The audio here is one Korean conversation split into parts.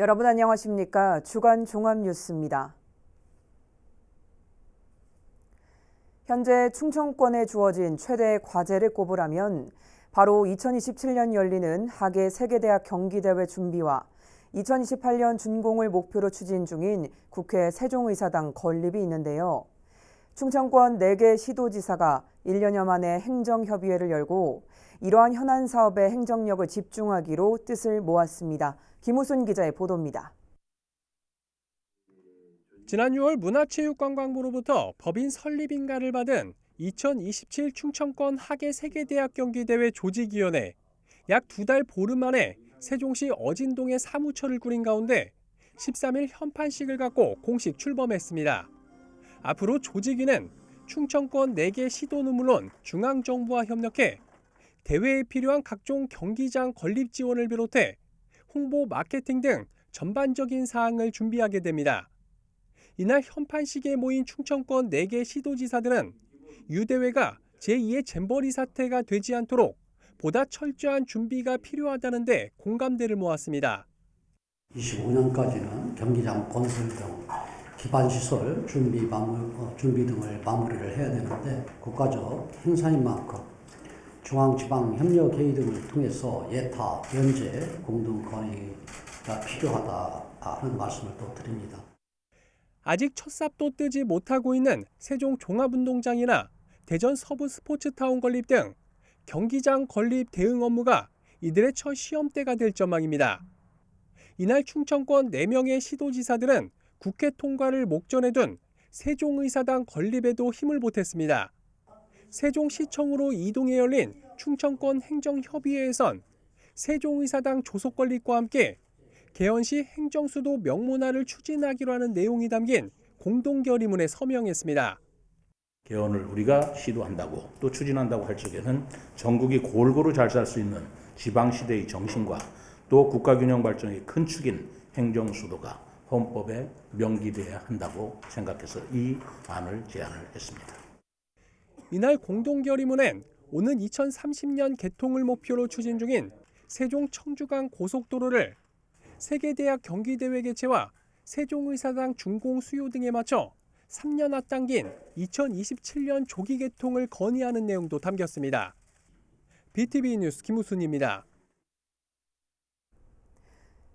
여러분 안녕하십니까? 주간 종합 뉴스입니다. 현재 충청권에 주어진 최대 과제를 꼽으라면 바로 2027년 열리는 하계 세계대학 경기대회 준비와 2028년 준공을 목표로 추진 중인 국회 세종의사당 건립이 있는데요. 충청권 4개 시도지사가 1년여 만에 행정협의회를 열고 이러한 현안 사업에 행정력을 집중하기로 뜻을 모았습니다. 김우순 기자의 보도입니다. 지난 6월 문화체육관광부로부터 법인 설립 인가를 받은 2027 충청권 하계 세계대학 경기대회 조직위원회 약 두 달 보름 만에 세종시 어진동에 사무처를 꾸린 가운데 13일 현판식을 갖고 공식 출범했습니다. 앞으로 조직위는 충청권 4개 시도는 물론 중앙정부와 협력해 대회에 필요한 각종 경기장 건립 지원을 비롯해 홍보 마케팅 등 전반적인 사항을 준비하게 됩니다. 이날 현판식에 모인 충청권 4개 시도지사들은 유대회가 제2의 잼버리 사태가 되지 않도록 보다 철저한 준비가 필요하다는데 공감대를 모았습니다. 25년까지는 경기장 건설 등 기반시설 준비, 마무, 어, 준비 등을 마무리를 해야 되는데 국가적 행사인 만큼 중앙지방협력회의 등을 통해서 예타, 연재, 공동 건의가 필요하다 하는 말씀을 또 드립니다. 아직 첫 삽도 뜨지 못하고 있는 세종 종합운동장이나 대전 서부 스포츠타운 건립 등 경기장 건립 대응 업무가 이들의 첫 시험대가 될 전망입니다. 이날 충청권 4명의 시도지사들은 국회 통과를 목전에 둔 세종의사당 건립에도 힘을 보탰습니다. 세종시청으로 이동해 열린 충청권 행정협의회에선 세종의사당 조속 건립과 함께 개헌시 행정수도 명문화를 추진하기로 하는 내용이 담긴 공동결의문에 서명했습니다. 개헌을 우리가 시도한다고 또 추진한다고 할 적에는 전국이 골고루 잘 살 수 있는 지방시대의 정신과 또 국가균형 발전의 큰 축인 행정수도가 헌법에 명기돼야 한다고 생각해서 이 안을 제안을 했습니다. 이날 공동결의문엔 오는 2030년 개통을 목표로 추진 중인 세종 청주간 고속도로를 세계대학 경기대회 개최와 세종의사당 준공 수요 등에 맞춰 3년 앞당긴 2027년 조기 개통을 건의하는 내용도 담겼습니다. BTV 뉴스 김우순입니다.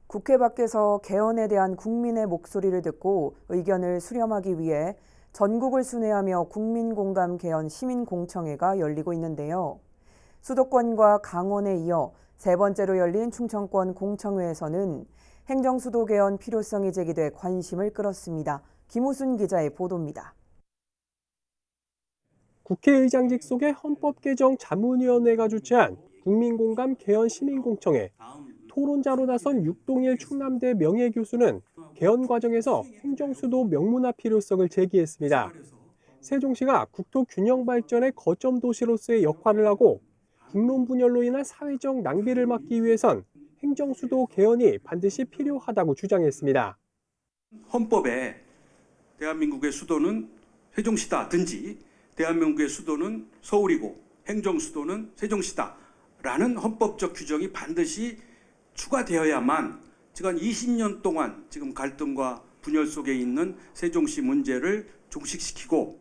국회 밖에서 개헌에 대한 국민의 목소리를 듣고 의견을 수렴하기 위해 전국을 순회하며 국민공감 개헌 시민공청회가 열리고 있는데요. 수도권과 강원에 이어 세 번째로 열린 충청권 공청회에서는 행정수도 개헌 필요성이 제기돼 관심을 끌었습니다. 김우순 기자의 보도입니다. 국회의장직 속의 헌법 개정 자문위원회가 주최한 국민공감 개헌 시민공청회 토론자로 나선 육동일 충남대 명예교수는 개헌 과정에서 행정수도 명문화 필요성을 제기했습니다. 세종시가 국토 균형 발전의 거점 도시로서의 역할을 하고 국론 분열로 인한 사회적 낭비를 막기 위해선 행정수도 개헌이 반드시 필요하다고 주장했습니다. 헌법에 대한민국의 수도는 세종시다든지 대한민국의 수도는 서울이고 행정 수도는 세종시다라는 헌법적 규정이 반드시 추가되어야만 지금 20년 동안 지금 갈등과 분열 속에 있는 세종시 문제를 종식시키고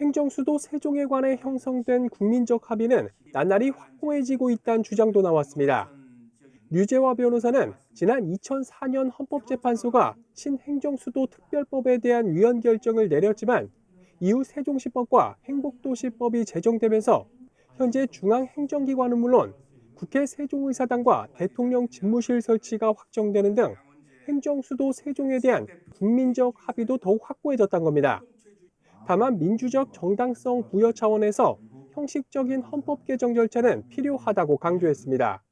행정수도 세종에 관해 형성된 국민적 합의는 나날이 확고해지고 있다는 주장도 나왔습니다. 류재화 변호사는 지난 2004년 헌법재판소가 신행정수도 특별법에 대한 위헌 결정을 내렸지만 이후 세종시법과 행복도시법이 제정되면서 현재 중앙행정기관은 물론 국회 세종의사당과 대통령 집무실 설치가 확정되는 등 행정 수도 세종에 대한 국민적 합의도 더욱 확고해졌다는 겁니다. 다만 민주적 정당성 부여 차원에서 형식적인 헌법 개정 절차는 필요하다고 강조했습니다.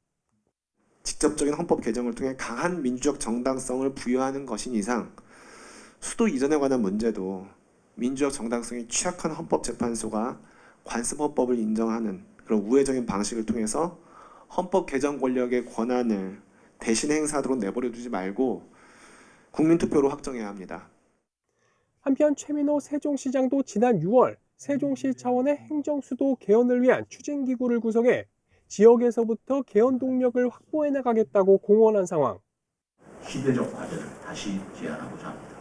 직접적인 헌법 개정을 통해 강한 민주적 정당성을 부여하는 것인 이상 수도 이전에 관한 문제도 민주적 정당성이 취약한 헌법재판소가 관습 헌법을 인정하는 그런 우회적인 방식을 통해서 헌법 개정 권력의 권한을 대신 행사하도록 내버려 두지 말고 국민투표로 확정해야 합니다. 한편 최민호 세종시장도 지난 6월 세종시 차원의 행정수도 개헌을 위한 추진기구를 구성해 지역에서부터 개헌 동력을 확보해 나가겠다고 공언한 상황. 시대적 과제를 다시 제안하고자 합니다.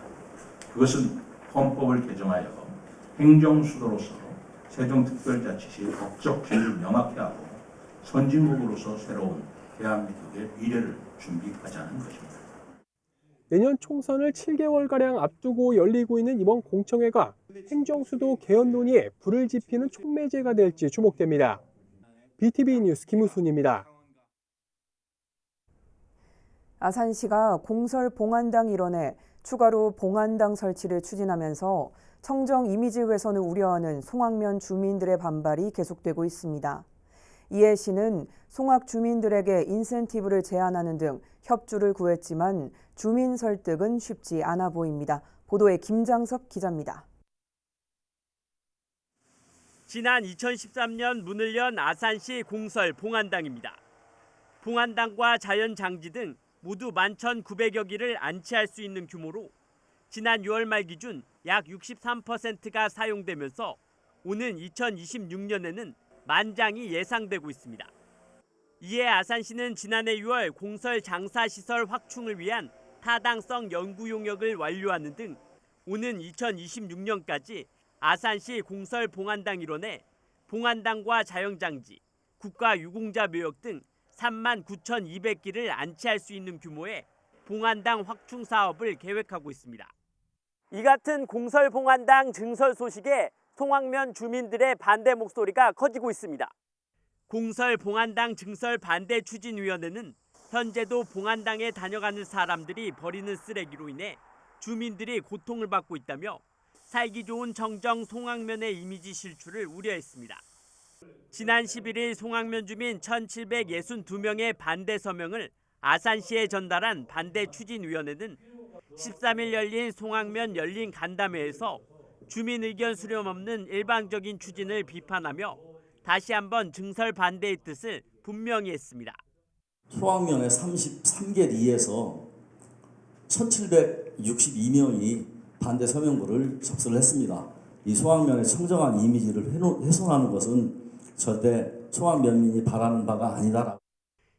그것은 헌법을 개정하여 행정수도로서 세종특별자치시의 법적 지위를 명확히 하고 선진국으로서 새로운 대한민국의 미래를 준비하자는 것입니다. 내년 총선을 7개월가량 앞두고 열리고 있는 이번 공청회가 행정수도 개헌 논의에 불을 지피는 촉매제가 될지 주목됩니다. BTV 뉴스 김우순입니다. 아산시가 공설 봉안당 일원에 추가로 봉안당 설치를 추진하면서 청정 이미지 훼손을 우려하는 송악면 주민들의 반발이 계속되고 있습니다. 이에 시는 송악 주민들에게 인센티브를 제한하는 등 협조를 구했지만 주민 설득은 쉽지 않아 보입니다. 보도에 김장섭 기자입니다. 지난 2013년 문을 연 아산시 공설 봉안당입니다. 봉안당과 자연장지 등 모두 11,900여 기를 안치할 수 있는 규모로 지난 6월 말 기준 약 63%가 사용되면서 오는 2026년에는 만장이 예상되고 있습니다. 이에 아산시는 지난해 6월 공설 장사 시설 확충을 위한 타당성 연구 용역을 완료하는 등 오는 2026년까지 아산시 공설 봉안당 일원에 봉안당과 자영장지, 국가유공자 묘역 등 3만 9,200기를 안치할 수 있는 규모의 봉안당 확충 사업을 계획하고 있습니다. 이 같은 공설 봉안당 증설 소식에 송악면 주민들의 반대 목소리가 커지고 있습니다. 공설 봉안당 증설 반대 추진위원회는 현재도 봉안당에 다녀가는 사람들이 버리는 쓰레기로 인해 주민들이 고통을 받고 있다며 살기 좋은 정정 송악면의 이미지 실추를 우려했습니다. 지난 11일 송악면 주민 1,762명의 반대 서명을 아산시에 전달한 반대 추진위원회는 13일 열린 송악면 열린 간담회에서 주민 의견 수렴 없는 일방적인 추진을 비판하며 다시 한번 증설 반대의 뜻을 분명히 했습니다. 소학면의 33개 리에서 1762명이 반대 서명부를 접수를 했습니다. 이 소학면의 청정한 이미지를 훼손- 훼손하는 것은 절대 소학면민이 바라는 바가 아니다라고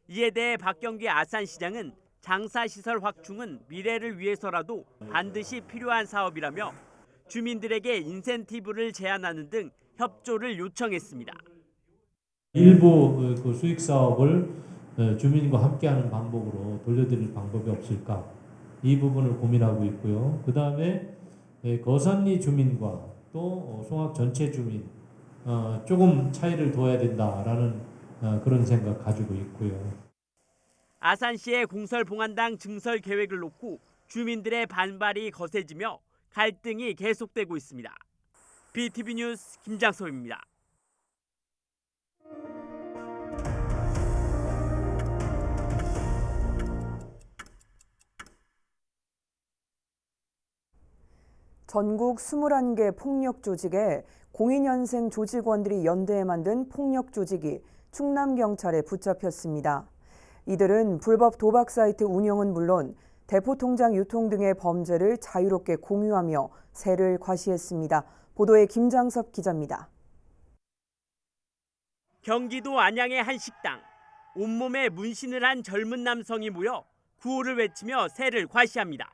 이에 대해 박경기 아산시장은 장사시설 확충은 미래를 위해서라도 반드시 필요한 사업이라며 주민들에게 인센티브를 제한하는 등 협조를 요청했습니다. 일부 그 수익 사업을 어, 주민과 함께하는 방법으로 돌려드릴 방법이 없을까 이 부분을 고민하고 있고요. 그 다음에 거산리 주민과 또 어, 송악 전체 주민 어, 조금 차이를 둬야 된다라는 어, 그런 생각 가지고 있고요. 아산시의 공설 봉안당 증설 계획을 놓고 주민들의 반발이 거세지며 갈등이 계속되고 있습니다. BTV 뉴스 김장섭입니다. 전국 21개 폭력 조직에 02년생 조직원들이 연대해 만든 폭력 조직이 충남 경찰에 붙잡혔습니다. 이들은 불법 도박 사이트 운영은 물론 대포 통장 유통 등의 범죄를 자유롭게 공유하며 세를 과시했습니다. 보도에 김장섭 기자입니다. 경기도 안양의 한 식당. 온몸에 문신을 한 젊은 남성이 모여 구호를 외치며 새를 과시합니다.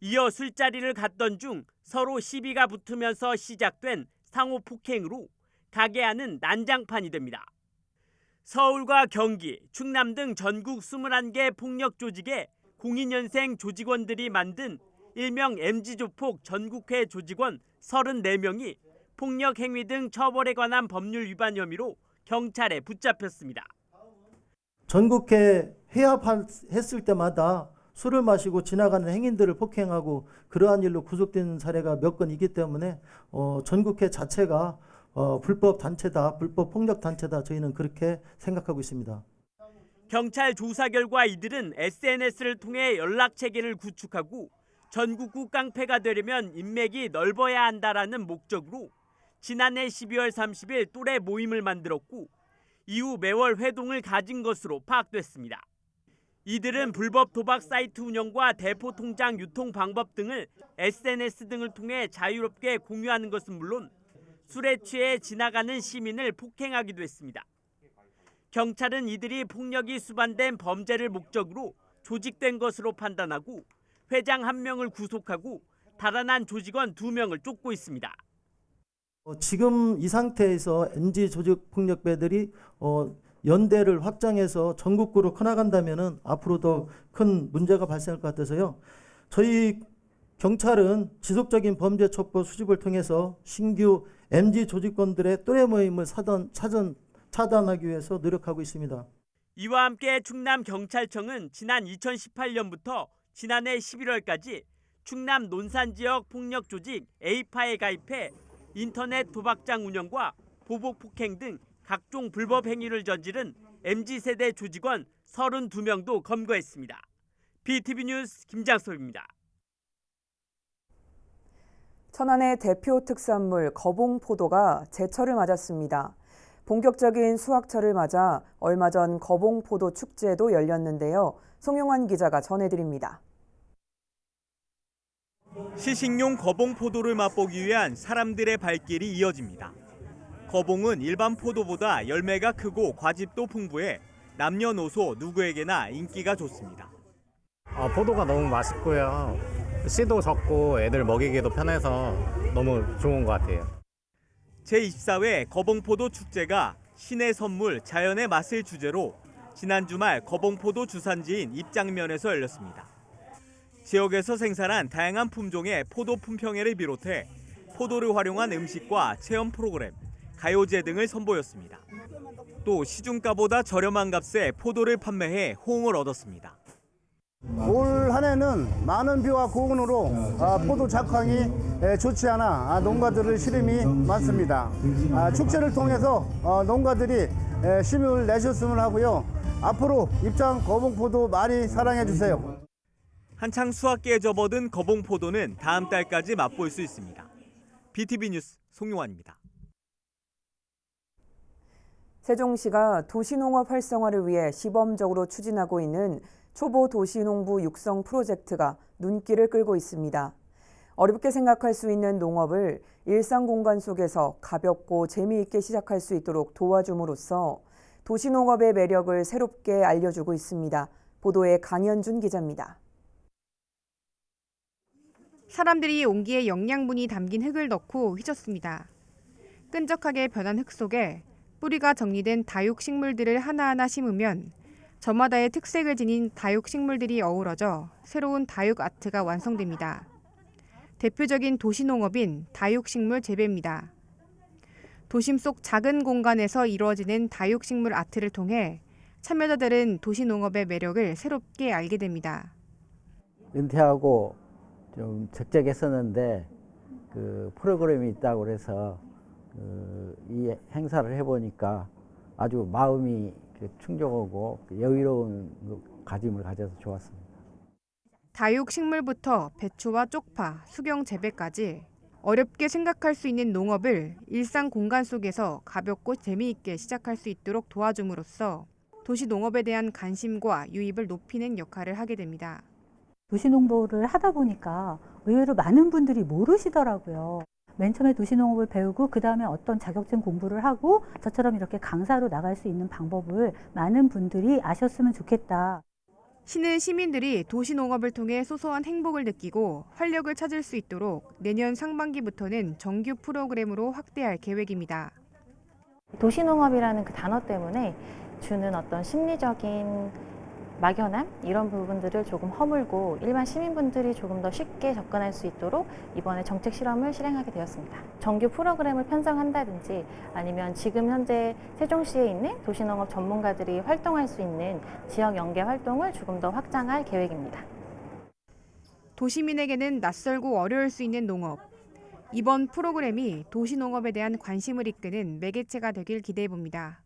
이어 술자리를 갔던 중 서로 시비가 붙으면서 시작된 상호 폭행으로 가게 안은 난장판이 됩니다. 서울과 경기, 충남 등 전국 21개 폭력 조직 의 02년생 조직원들이 만든 일명 MG조폭 전국회 조직원 34명이 폭력 행위 등 처벌에 관한 법률 위반 혐의로 경찰에 붙잡혔습니다. 전국회 회합했을 때마다 술을 마시고 지나가는 행인들을 폭행하고 그러한 일로 구속된 사례가 몇 건 있기 때문에 어, 전국회 자체가 어, 불법 단체다, 불법 폭력 단체다 저희는 그렇게 생각하고 있습니다. 경찰 조사 결과 이들은 SNS를 통해 연락 체계를 구축하고 전국구 깡패가 되려면 인맥이 넓어야 한다라는 목적으로 지난해 12월 30일 또래 모임을 만들었고 이후 매월 회동을 가진 것으로 파악됐습니다. 이들은 불법 도박 사이트 운영과 대포 통장 유통 방법 등을 SNS 등을 통해 자유롭게 공유하는 것은 물론 술에 취해 지나가는 시민을 폭행하기도 했습니다. 경찰은 이들이 폭력이 수반된 범죄를 목적으로 조직된 것으로 판단하고 회장 한 명을 구속하고 달아난 조직원 두 명을 쫓고 있습니다. 어, 지금 이 상태에서 MG 조직 폭력배들이 어, 연대를 확장해서 전국구로 커나간다면은 앞으로 더 큰 문제가 발생할 것 같아서요. 저희 경찰은 지속적인 범죄 첩보 수집을 통해서 신규 MG 조직권들의 또래 모임을 사던, 차전, 차단하기 위해서 노력하고 있습니다. 이와 함께 충남 경찰청은 지난 2018년부터 지난해 11월까지 충남 논산 지역 폭력 조직 에이파에 가입해 인터넷 도박장 운영과 보복 폭행 등 각종 불법 행위를 저지른 MZ 세대 조직원 32명도 검거했습니다. BTV 뉴스 김장섭입니다. 천안의 대표 특산물 거봉포도가 제철을 맞았습니다. 본격적인 수확철을 맞아 얼마 전 거봉포도 축제도 열렸는데요. 송용환 기자가 전해드립니다. 시식용 거봉 포도를 맛보기 위한 사람들의 발길이 이어집니다. 거봉은 일반 포도보다 열매가 크고 과즙도 풍부해 남녀노소 누구에게나 인기가 좋습니다. 아, 포도가 너무 맛있고요. 씨도 적고 애들 먹이기도 편해서 너무 좋은 것 같아요. 제24회 거봉포도 축제가 신의 선물 자연의 맛을 주제로 지난 주말 거봉포도 주산지인 입장면에서 열렸습니다. 지역에서 생산한 다양한 품종의 포도 품평회를 비롯해 포도를 활용한 음식과 체험 프로그램, 가요제 등을 선보였습니다. 또 시중가보다 저렴한 값에 포도를 판매해 호응을 얻었습니다. 올 한해는 많은 비와 고온으로 아, 포도 작황이 에, 좋지 않아 아, 농가들의 시름이 많습니다. 아, 축제를 통해서 어, 농가들이 에, 힘을 내셨으면 하고요. 앞으로 입장 거봉포도 많이 사랑해 주세요. 한창 수확기에 접어든 거봉포도는 다음 달까지 맛볼 수 있습니다. BTV 뉴스 송용환입니다. 세종시가 도시농업 활성화를 위해 시범적으로 추진하고 있는 초보 도시농부 육성 프로젝트가 눈길을 끌고 있습니다. 어렵게 생각할 수 있는 농업을 일상 공간 속에서 가볍고 재미있게 시작할 수 있도록 도와줌으로써 도시농업의 매력을 새롭게 알려주고 있습니다. 보도에 강현준 기자입니다. 사람들이 온기에 영양분이 담긴 흙을 넣고 휘젓습니다. 끈적하게 변한 흙 속에 뿌리가 정리된 다육 식물들을 하나하나 심으면 저마다의 특색을 지닌 다육 식물들이 어우러져 새로운 다육 아트가 완성됩니다. 대표적인 도시농업인 다육식물 재배입니다. 도심 속 작은 공간에서 이루어지는 다육식물 아트를 통해 참여자들은 도시농업의 매력을 새롭게 알게 됩니다. 은퇴하고 좀 적적했었는데 그 프로그램이 있다고 그래서 그 이 행사를 해보니까 아주 마음이 충족하고 여유로운 가짐을 가져서 좋았습니다. 다육식물부터 배추와 쪽파, 수경 재배까지 어렵게 생각할 수 있는 농업을 일상 공간 속에서 가볍고 재미있게 시작할 수 있도록 도와줌으로써 도시 농업에 대한 관심과 유입을 높이는 역할을 하게 됩니다. 도시 농부를 하다 보니까 의외로 많은 분들이 모르시더라고요. 맨 처음에 도시농업을 배우고 그 다음에 어떤 자격증 공부를 하고 저처럼 이렇게 강사로 나갈 수 있는 방법을 많은 분들이 아셨으면 좋겠다. 시는 시민들이 도시농업을 통해 소소한 행복을 느끼고 활력을 찾을 수 있도록 내년 상반기부터는 정규 프로그램으로 확대할 계획입니다. 도시농업이라는 그 단어 때문에 주는 어떤 심리적인 막연함 이런 부분들을 조금 허물고 일반 시민분들이 조금 더 쉽게 접근할 수 있도록 이번에 정책 실험을 실행하게 되었습니다. 정규 프로그램을 편성한다든지 아니면 지금 현재 세종시에 있는 도시농업 전문가들이 활동할 수 있는 지역 연계 활동을 조금 더 확장할 계획입니다. 도시민에게는 낯설고 어려울 수 있는 농업. 이번 프로그램이 도시농업에 대한 관심을 이끄는 매개체가 되길 기대해 봅니다.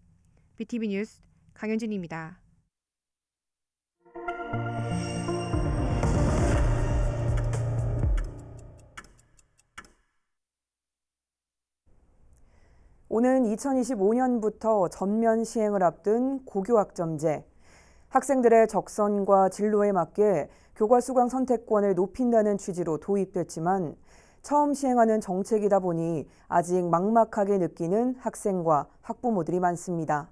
BTV 뉴스 강현진입니다. 오는 2025년부터 전면 시행을 앞둔 고교학점제. 학생들의 적성과 진로에 맞게 교과 수강 선택권을 높인다는 취지로 도입됐지만 처음 시행하는 정책이다 보니 아직 막막하게 느끼는 학생과 학부모들이 많습니다.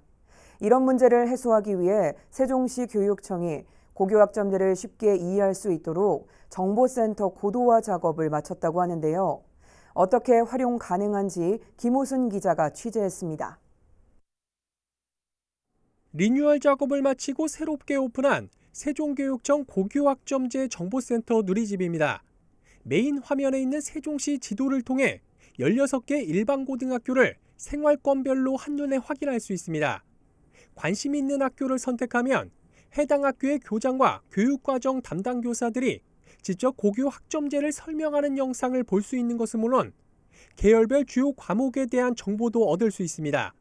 이런 문제를 해소하기 위해 세종시 교육청이 고교학점들을 쉽게 이해할 수 있도록 정보센터 고도화 작업을 마쳤다고 하는데요. 어떻게 활용 가능한지 김호순 기자가 취재했습니다. 리뉴얼 작업을 마치고 새롭게 오픈한 세종교육청 고교학점제 정보센터 누리집입니다. 메인 화면에 있는 세종시 지도를 통해 16개 일반 고등학교를 생활권별로 한눈에 확인할 수 있습니다. 관심 있는 학교를 선택하면 해당 학교의 교장과 교육과정 담당 교사들이 직접 고교 학점제를 설명하는 영상을 볼 수 있는 것은 물론 계열별 주요 과목에 대한 정보도 얻을 수 있습니다.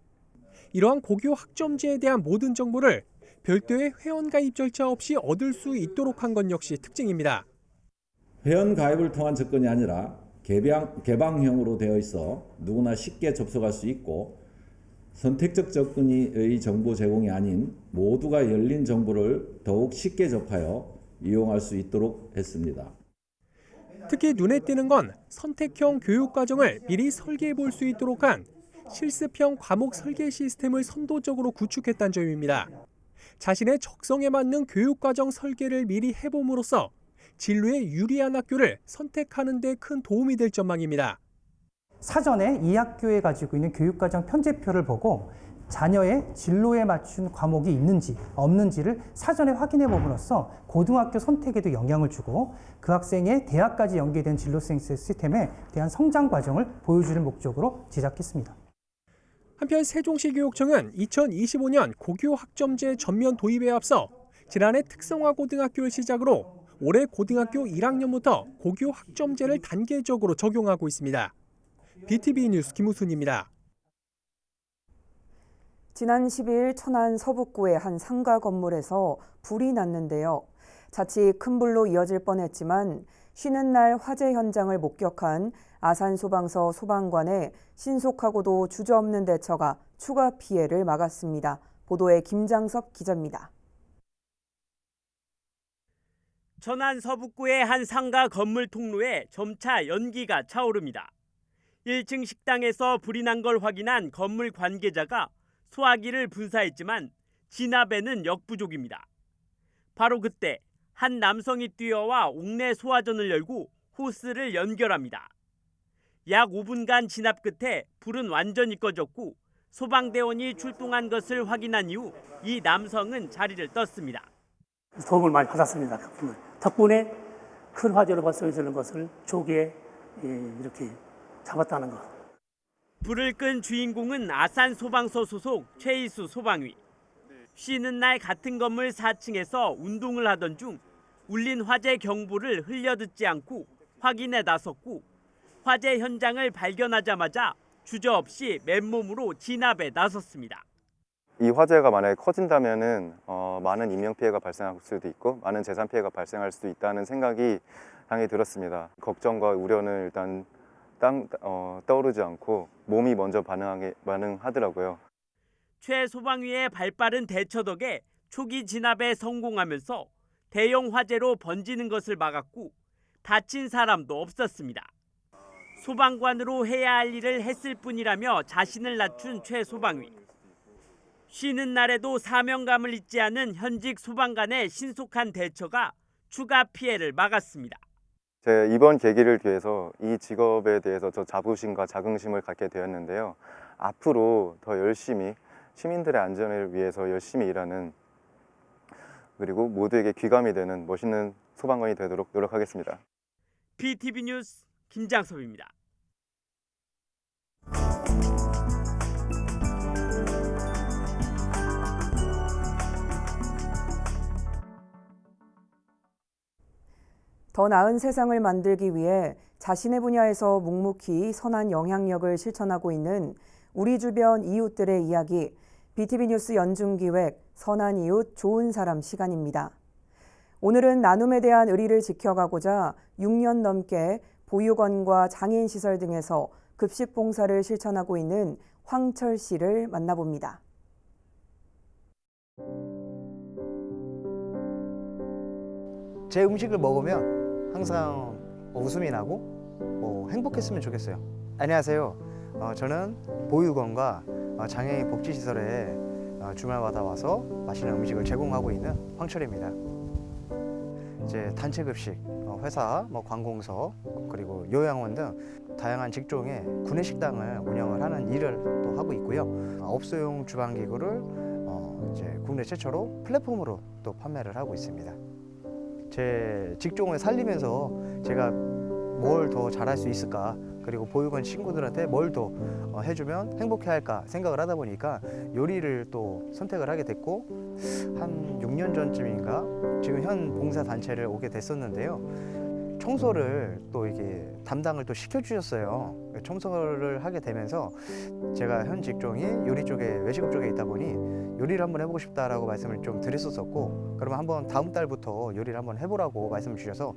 이러한 고교 학점제에 대한 모든 정보를 별도의 회원 가입 절차 없이 얻을 수 있도록 한것 역시 특징입니다. 회원 가입을 통한 접근이 아니라 개방, 개방형으로 되어 있어 누구나 쉽게 접속할 수 있고 선택적 접근의 정보 제공이 아닌 모두가 열린 정보를 더욱 쉽게 접하여 이용할 수 있도록 했습니다. 특히 눈에 띄는 건 선택형 교육 과정을 미리 설계해 볼 수 있도록 한 실습형 과목 설계 시스템을 선도적으로 구축했다는 점입니다. 자신의 적성에 맞는 교육 과정 설계를 미리 해봄으로써 진로에 유리한 학교를 선택하는 데 큰 도움이 될 전망입니다. 사전에 이 학교에 가지고 있는 교육과정 편제표를 보고 자녀의 진로에 맞춘 과목이 있는지 없는지를 사전에 확인해 봄으로써 고등학교 선택에도 영향을 주고 그 학생의 대학까지 연계된 진로생 시스템에 대한 성장 과정을 보여주는 목적으로 제작했습니다. 한편 세종시 교육청은 2025년 고교 학점제 전면 도입에 앞서 지난해 특성화 고등학교를 시작으로 올해 고등학교 1학년부터 고교 학점제를 단계적으로 적용하고 있습니다. BTV 뉴스 김우순입니다. 지난 10일 천안 서북구의 한 상가 건물에서 불이 났는데요. 자칫 큰 불로 이어질 뻔했지만 쉬는 날 화재 현장을 목격한 아산소방서 소방관의 신속하고도 주저없는 대처가 추가 피해를 막았습니다. 보도에 김장섭 기자입니다. 천안 서북구의 한 상가 건물 통로에 점차 연기가 차오릅니다. 1층 식당에서 불이 난 걸 확인한 건물 관계자가 소화기를 분사했지만 진압에는 역부족입니다. 바로 그때 한 남성이 뛰어와 옥내 소화전을 열고 호스를 연결합니다. 약 5분간 진압 끝에 불은 완전히 꺼졌고 소방대원이 출동한 것을 확인한 이후 이 남성은 자리를 떴습니다. 도움을 많이 받았습니다. 덕분에, 큰 화재로 발생되는 것을 조기에 예, 이렇게 잡았다는 것. 불을 끈 주인공은 아산 소방서 소속 최희수 소방위. 쉬는 날 같은 건물 4층에서 운동을 하던 중 울린 화재 경보를 흘려듣지 않고 확인에 나섰고 화재 현장을 발견하자마자 주저없이 맨몸으로 진압에 나섰습니다. 이 화재가 만약에 커진다면은 어, 많은 인명 피해가 발생할 수도 있고 많은 재산 피해가 발생할 수도 있다는 생각이 당연히 들었습니다. 걱정과 우려는 일단 땅, 어, 떠오르지 않고 몸이 먼저 반응하게 반응하더라고요. 최 소방위의 발빠른 대처 덕에 초기 진압에 성공하면서 대형 화재로 번지는 것을 막았고 다친 사람도 없었습니다. 소방관으로 해야 할 일을 했을 뿐이라며 자신을 낮춘 최 소방위. 쉬는 날에도 사명감을 잊지 않은 현직 소방관의 신속한 대처가 추가 피해를 막았습니다. 제 이번 계기를 기해서 이 직업에 대해서 저 자부심과 자긍심을 갖게 되었는데요. 앞으로 더 열심히 시민들의 안전을 위해서 열심히 일하는 그리고 모두에게 귀감이 되는 멋있는 소방관이 되도록 노력하겠습니다. BTV 뉴스 김장섭입니다. 더 나은 세상을 만들기 위해 자신의 분야에서 묵묵히 선한 영향력을 실천하고 있는 우리 주변 이웃들의 이야기 BTV 뉴스 연중 기획 선한 이웃 좋은 사람 시간입니다. 오늘은 나눔에 대한 의리를 지켜가고자 6년 넘게 보육원과 장애인 시설 등에서 급식 봉사를 실천하고 있는 황철 씨를 만나봅니다. 제 음식을 먹으면 항상 웃음이 나고 뭐 행복했으면 좋겠어요. 안녕하세요. 어, 저는 보육원과 어, 장애인 복지시설에 어, 주말마다 와서 맛있는 음식을 제공하고 있는 황철입니다. 이제 단체 급식, 어, 회사, 뭐 관공서 그리고 요양원 등 다양한 직종의 구내 식당을 운영을 하는 일을 또 하고 있고요. 어, 업소용 주방 기구를 어, 이제 국내 최초로 플랫폼으로 또 판매를 하고 있습니다. 제 직종을 살리면서 제가 뭘 더 잘할 수 있을까 그리고 보육원 친구들한테 뭘 더 해주면 행복해 할까 생각을 하다 보니까 요리를 또 선택을 하게 됐고 한 6년 전쯤인가 지금 현 봉사 단체를 오게 됐었는데요. 청소를 또 이게 담당을 또 시켜주셨어요. 청소를 하게 되면서 제가 현 직종이 요리 쪽에 외식업 쪽에 있다 보니 요리를 한번 해보고 싶다라고 말씀을 좀 드렸었고 그러면 한번 다음 달부터 요리를 한번 해보라고 말씀을 주셔서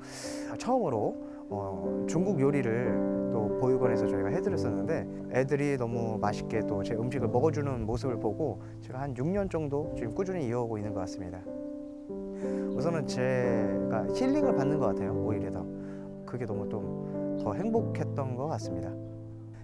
처음으로 어, 중국 요리를 또 보육원에서 저희가 해드렸었는데 애들이 너무 맛있게 또 제 음식을 먹어주는 모습을 보고 제가 한 6년 정도 지금 꾸준히 이어오고 있는 것 같습니다. 우선은 제가 힐링을 받는 것 같아요. 오히려 더 그게 너무 좀 더 행복했던 것 같습니다.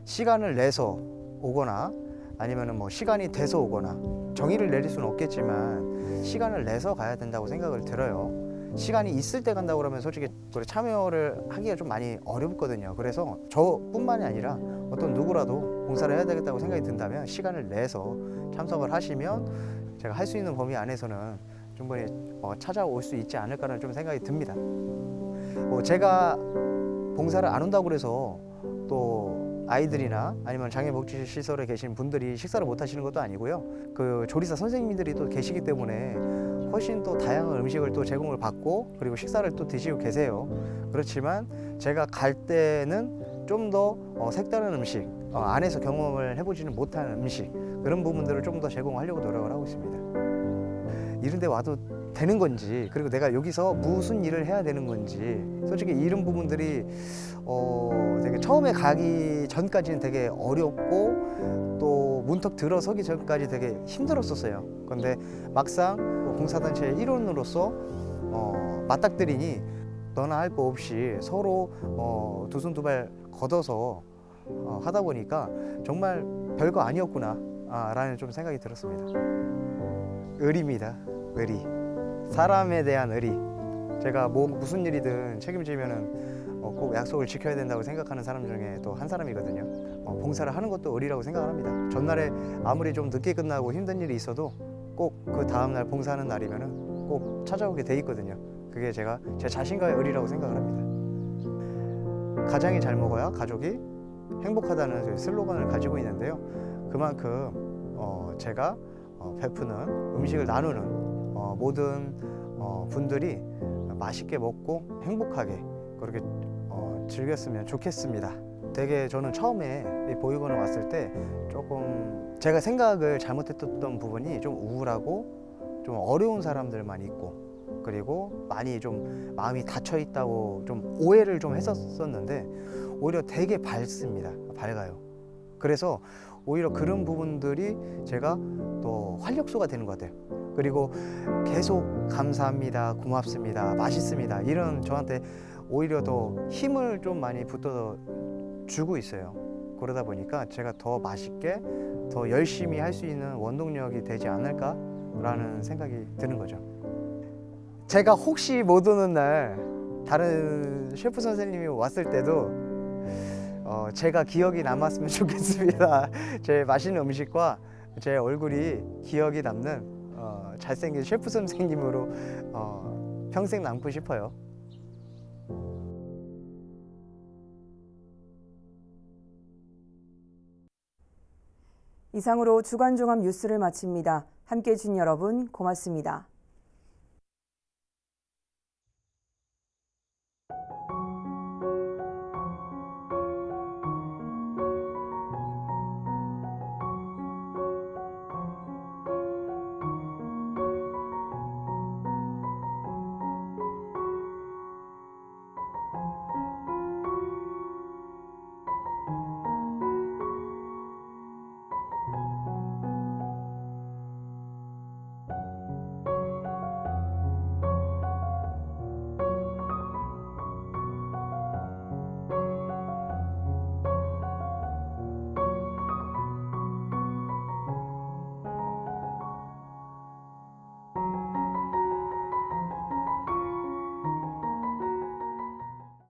시간을 내서 오거나 아니면은 뭐 시간이 돼서 오거나 정의를 내릴 수는 없겠지만 시간을 내서 가야 된다고 생각을 들어요. 시간이 있을 때 간다고 그러면 솔직히 그래 참여를 하기가 좀 많이 어렵거든요. 그래서 저뿐만이 아니라 어떤 누구라도 봉사를 해야 되겠다고 생각이 든다면 시간을 내서 참석을 하시면 제가 할 수 있는 범위 안에서는 충분히 어, 찾아올 수 있지 않을까라는 좀 생각이 듭니다. 뭐 제가 봉사를 안 온다고 그래서 또 아이들이나 아니면 장애복지 시설에 계신 분들이 식사를 못 하시는 것도 아니고요. 그 조리사 선생님들이 또 계시기 때문에 훨씬 또 다양한 음식을 또 제공을 받고 그리고 식사를 또 드시고 계세요. 그렇지만 제가 갈 때는 좀 더 색다른 음식, 어, 안에서 경험을 해보지는 못한 음식 그런 부분들을 좀 더 제공하려고 노력을 하고 있습니다. 이런 데 와도 되는 건지 그리고 내가 여기서 무슨 일을 해야 되는 건지 솔직히 이런 부분들이 어 되게 처음에 가기 전까지는 되게 어렵고 또 문턱 들어서기 전까지 되게 힘들었었어요. 그런데 막상 뭐 봉사단체의 일원으로서 어 맞닥뜨리니 너나 할 거 없이 서로 어 두 손 두 발 걷어서 어 하다 보니까 정말 별거 아니었구나 아, 라는 좀 생각이 들었습니다. 의리입니다. 의리. 사람에 대한 의리. 제가 뭐 무슨 일이든 책임지면은 어, 꼭 약속을 지켜야 된다고 생각하는 사람 중에 또 한 사람이거든요. 어, 봉사를 하는 것도 의리라고 생각합니다. 전날에 아무리 좀 늦게 끝나고 힘든 일이 있어도 꼭 그 다음 날 봉사하는 날이면은 꼭 찾아오게 돼 있거든요. 그게 제가 제 자신과의 의리라고 생각을 합니다. 가장이 잘 먹어야 가족이 행복하다는 저희 슬로건을 가지고 있는데요. 그만큼 어, 제가 어, 베푸는 음식을 나누는 어, 모든 어, 분들이 맛있게 먹고 행복하게 그렇게 어, 즐겼으면 좋겠습니다. 되게 저는 처음에 이 보육원을 왔을 때 조금 제가 생각을 잘못했던 부분이 좀 우울하고 좀 어려운 사람들만 있고 그리고 많이 좀 마음이 닫혀 있다고 좀 오해를 좀 했었었는데 오히려 되게 밝습니다. 밝아요. 그래서 오히려 그런 부분들이 제가 또 활력소가 되는 것 같아요. 그리고 계속 감사합니다, 고맙습니다, 맛있습니다 이런 저한테 오히려 더 힘을 좀 많이 붙어 주고 있어요. 그러다 보니까 제가 더 맛있게 더 열심히 할 수 있는 원동력이 되지 않을까라는 생각이 드는 거죠. 제가 혹시 못 오는 날 다른 셰프 선생님이 왔을 때도 어, 제가 기억이 남았으면 좋겠습니다. 제 맛있는 음식과 제 얼굴이 기억이 남는 어, 잘생긴 셰프 선생님으로 어, 평생 남고 싶어요. 이상으로 주간 종합 뉴스를 마칩니다. 함께 해 주신 여러분 고맙습니다.